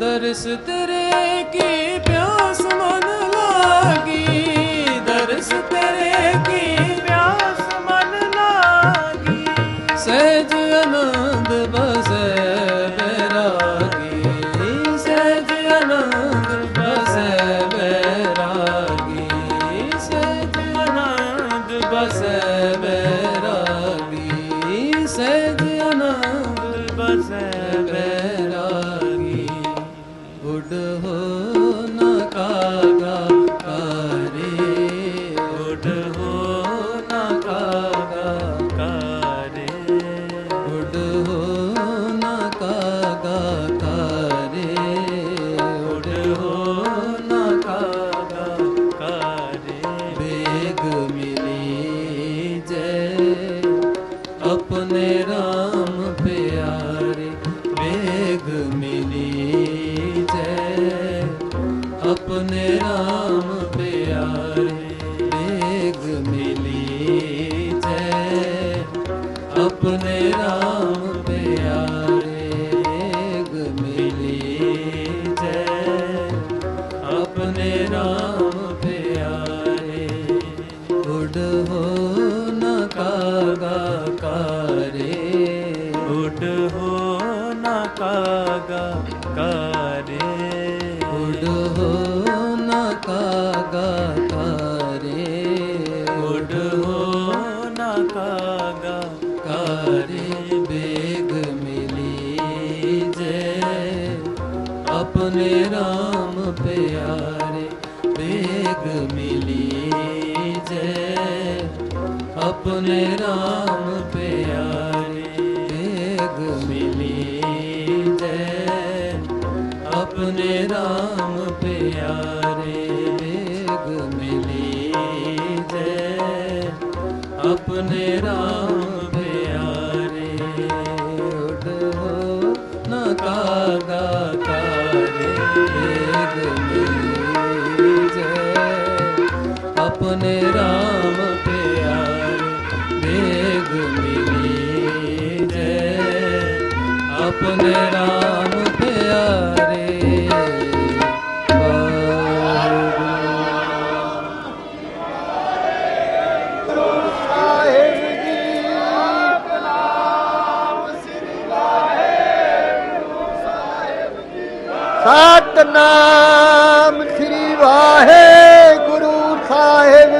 ਦਰਸ ਤੇਰੇ ਕੀ ਪਿਆਸ ਮਨ ਲਾਗੀ? ਦਰਸ ਤੇਰੇ ਕੀ ਪਿਆਸ ਮਨ ਲਾਗੀ? ਸਹਿਜ ਅਨੰਦ ਬਸੈ ਬੈਰਾਗੀ ਸਹਿਜ ਅਨੰਦ ਬਸੈ ਬੈਰਾਗੀ ਸਹਿਜ ਅਨੰਦ ਬਸੈ ਬੈਰਾਗੀ ਸਹਿਜ ਅਨੰਦ ਬਸੈ ਆਪਣੇ RAM ਪਿਆਰੇ ਬੇਗ ਮਿਲੀ ਜੈ ਆਪਣੇ RAM ਪਿਆਰੇ ਉਡ ਹੋ ਨ ਕਾਗਾ ਕਾਰੇ ਉਡ ਹੋ ਨਾ ਕਾਗਾ ਕਾਰੇ ਉਡ ਹੋ ਨ ਕਾਗਾ ਆਪਣੇ RAM ਪਿਆਰੇ ਬੇਗ ਮਿਲੀ ਜੈ ਆਪਣੇ RAM ਪਿਆਰੇ ਬੇਗ ਮਿਲੀ ਜੈ ਆਪਣੇ RAM ਪਿਆਰੇ ਬੇਗ ਮਿਲੀ ਜੈ ਆਪਣੇ RAM ਆਪਣੇ RAM ਪਿਆਰੇ। ਵਾਹਿਗੁਰੂ ਸਤਨਾਮ ਸ੍ਰੀ ਵਾਹਿਗੁਰੂ ਸਾਹਿਬ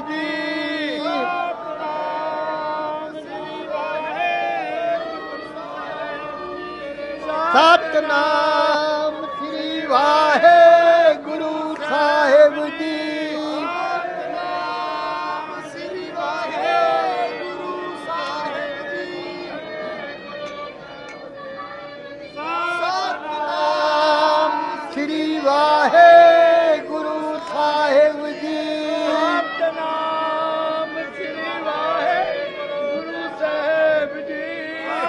ਸਤਨਾਮ ਸ੍ਰੀ ਵਾਹਿਗੁਰੂ।